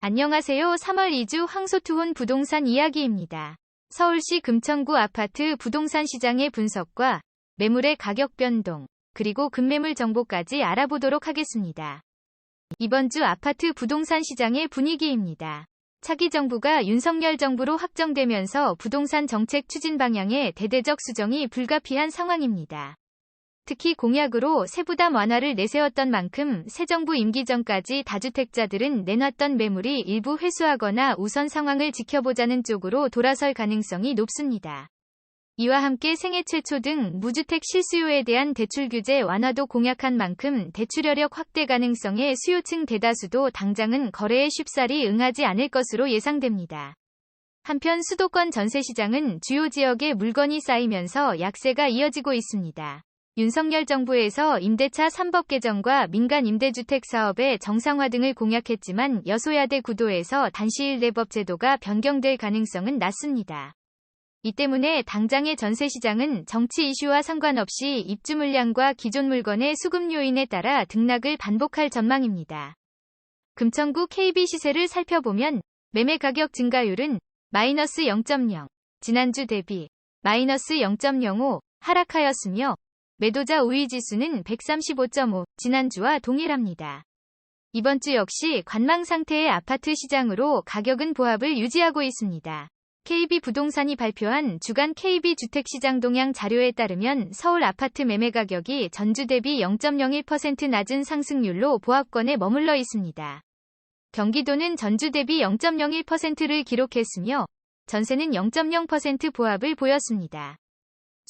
안녕하세요. 3월 2주 황소투혼 부동산 이야기입니다. 서울시 금천구 아파트 부동산 시장의 분석과 매물의 가격 변동, 그리고 급매물 정보까지 알아보도록 하겠습니다. 이번 주 아파트 부동산 시장의 분위기입니다. 차기 정부가 윤석열 정부로 확정되면서 부동산 정책 추진 방향의 대대적 수정이 불가피한 상황입니다. 특히 공약으로 세부담 완화를 내세웠던 만큼 새 정부 임기 전까지 다주택자들은 내놨던 매물이 일부 회수하거나 우선 상황을 지켜보자는 쪽으로 돌아설 가능성이 높습니다. 이와 함께 생애 최초 등 무주택 실수요에 대한 대출 규제 완화도 공약한 만큼 대출여력 확대 가능성의 수요층 대다수도 당장은 거래에 쉽사리 응하지 않을 것으로 예상됩니다. 한편 수도권 전세시장은 주요 지역에 물건이 쌓이면서 약세가 이어지고 있습니다. 윤석열 정부에서 임대차 3법 개정과 민간 임대주택 사업의 정상화 등을 공약했지만 여소야대 구도에서 단시일 내법 제도가 변경될 가능성은 낮습니다. 이 때문에 당장의 전세 시장은 정치 이슈와 상관없이 입주 물량과 기존 물건의 수급 요인에 따라 등락을 반복할 전망입니다. 금천구 KB 시세를 살펴보면 매매 가격 증가율은 마이너스 0.0, 지난주 대비 마이너스 0.05 하락하였으며 매도자 우위 지수는 135.5, 지난주와 동일합니다. 이번 주 역시 관망 상태의 아파트 시장으로 가격은 보합을 유지하고 있습니다. KB 부동산이 발표한 주간 KB 주택시장 동향 자료에 따르면 서울 아파트 매매 가격이 전주 대비 0.01% 낮은 상승률로 보합권에 머물러 있습니다. 경기도는 전주 대비 0.01%를 기록했으며 전세는 0.0% 보합을 보였습니다.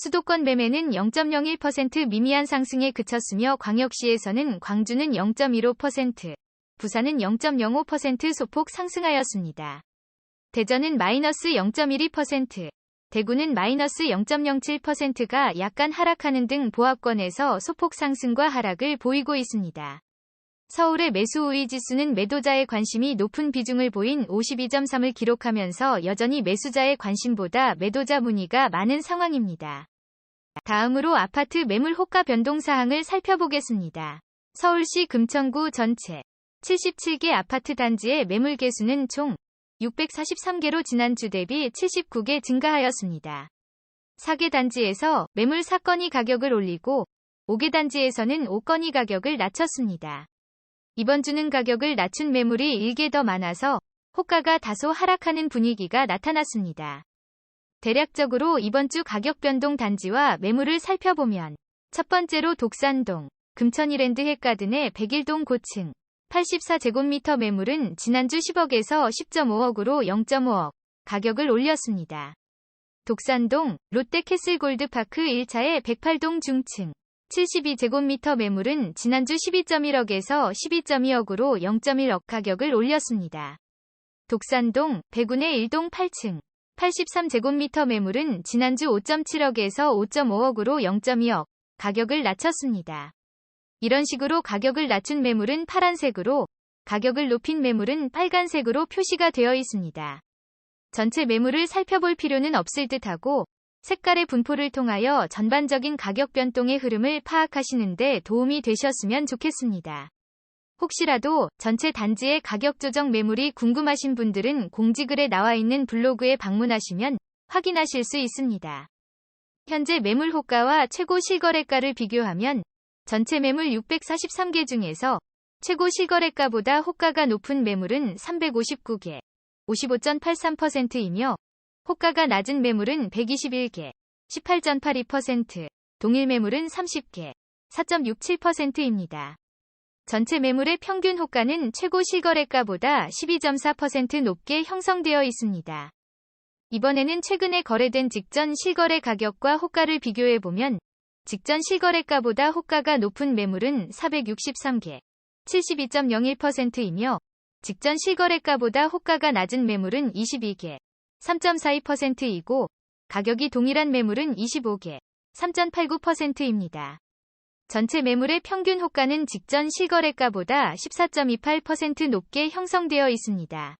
수도권 매매는 0.01% 미미한 상승에 그쳤으며 광역시에서는 광주는 0.15%, 부산은 0.05% 소폭 상승하였습니다. 대전은 마이너스 0.12%, 대구는 마이너스 0.07%가 약간 하락하는 등 보합권에서 소폭 상승과 하락을 보이고 있습니다. 서울의 매수 우위 지수는 매도자의 관심이 높은 비중을 보인 52.3을 기록하면서 여전히 매수자의 관심보다 매도자 문의가 많은 상황입니다. 다음으로 아파트 매물 호가 변동 사항을 살펴보겠습니다. 서울시 금천구 전체 77개 아파트 단지의 매물 개수는 총 643개로 지난주 대비 79개 증가하였습니다. 4개 단지에서 매물 사건이 가격을 올리고 5개 단지에서는 5건이 가격을 낮췄습니다. 이번 주는 가격을 낮춘 매물이 1개 더 많아서 호가가 다소 하락하는 분위기가 나타났습니다. 대략적으로 이번 주 가격 변동 단지와 매물을 살펴보면 첫 번째로 독산동, 금천이랜드 헷가든의 101동 고층 84제곱미터 매물은 지난주 10억에서 10.5억으로 0.5억 가격을 올렸습니다. 독산동 롯데캐슬골드파크 1차의 108동 중층 72제곱미터 매물은 지난주 12.1억에서 12.2억으로 0.1억 가격을 올렸습니다. 독산동 백운의 1동 8층 83제곱미터 매물은 지난주 5.7억에서 5.5억으로 0.2억 가격을 낮췄습니다. 이런 식으로 가격을 낮춘 매물은 파란색으로, 가격을 높인 매물은 빨간색으로 표시가 되어 있습니다. 전체 매물을 살펴볼 필요는 없을 듯하고 색깔의 분포를 통하여 전반적인 가격 변동의 흐름을 파악하시는데 도움이 되셨으면 좋겠습니다. 혹시라도 전체 단지의 가격 조정 매물이 궁금하신 분들은 공지글에 나와 있는 블로그에 방문하시면 확인하실 수 있습니다. 현재 매물 호가와 최고 실거래가를 비교하면 전체 매물 643개 중에서 최고 실거래가보다 호가가 높은 매물은 359개, 55.83%이며 호가가 낮은 매물은 121개, 18.82%, 동일 매물은 30개, 4.67%입니다. 전체 매물의 평균 호가는 최고 실거래가보다 12.4% 높게 형성되어 있습니다. 이번에는 최근에 거래된 직전 실거래 가격과 호가를 비교해보면 직전 실거래가보다 호가가 높은 매물은 463개, 72.01%이며 직전 실거래가보다 호가가 낮은 매물은 22개, 3.42%이고 가격이 동일한 매물은 25개, 3.89%입니다. 전체 매물의 평균 호가는 직전 실거래가보다 14.28% 높게 형성되어 있습니다.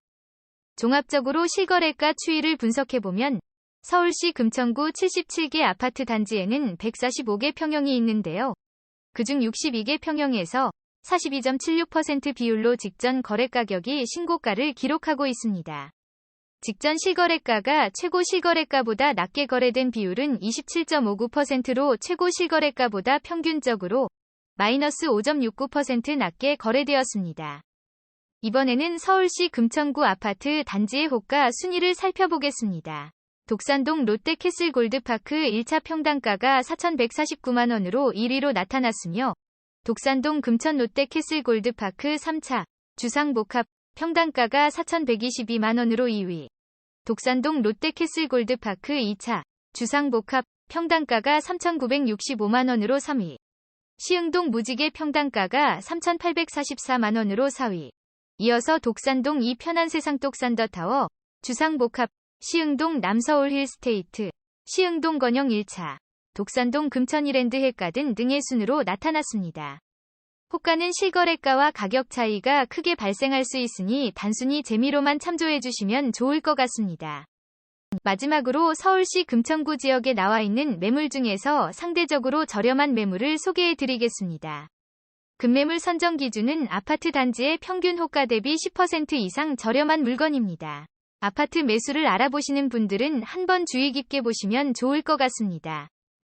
종합적으로 실거래가 추이를 분석해보면 서울시 금천구 77개 아파트 단지에는 145개 평형이 있는데요. 그중 62개 평형에서 42.76% 비율로 직전 거래 가격이 신고가를 기록하고 있습니다. 직전 실거래가가 최고 실거래가보다 낮게 거래된 비율은 27.59%로 최고 실거래가보다 평균적으로 마이너스 5.69% 낮게 거래되었습니다. 이번에는 서울시 금천구 아파트 단지의 호가 순위를 살펴보겠습니다. 독산동 롯데캐슬 골드파크 1차 평당가가 4,149만원으로 1위로 나타났으며 독산동 금천 롯데캐슬 골드파크 3차 주상복합 평당가가 4,122만원으로 2위. 독산동 롯데캐슬 골드파크 2차 주상복합 평당가가 3,965만원으로 3위. 시흥동 무지개 평당가가 3,844만원으로 4위. 이어서 독산동 이 편한 세상 똑산더타워 주상복합 시흥동 남서울 힐스테이트, 시흥동 건영 1차, 독산동 금천이랜드 힐가든 등의 순으로 나타났습니다. 호가는 실거래가와 가격 차이가 크게 발생할 수 있으니 단순히 재미로만 참조해 주시면 좋을 것 같습니다. 마지막으로 서울시 금천구 지역에 나와 있는 매물 중에서 상대적으로 저렴한 매물을 소개해 드리겠습니다. 금매물 선정 기준은 아파트 단지의 평균 호가 대비 10% 이상 저렴한 물건입니다. 아파트 매수를 알아보시는 분들은 한번 주의 깊게 보시면 좋을 것 같습니다.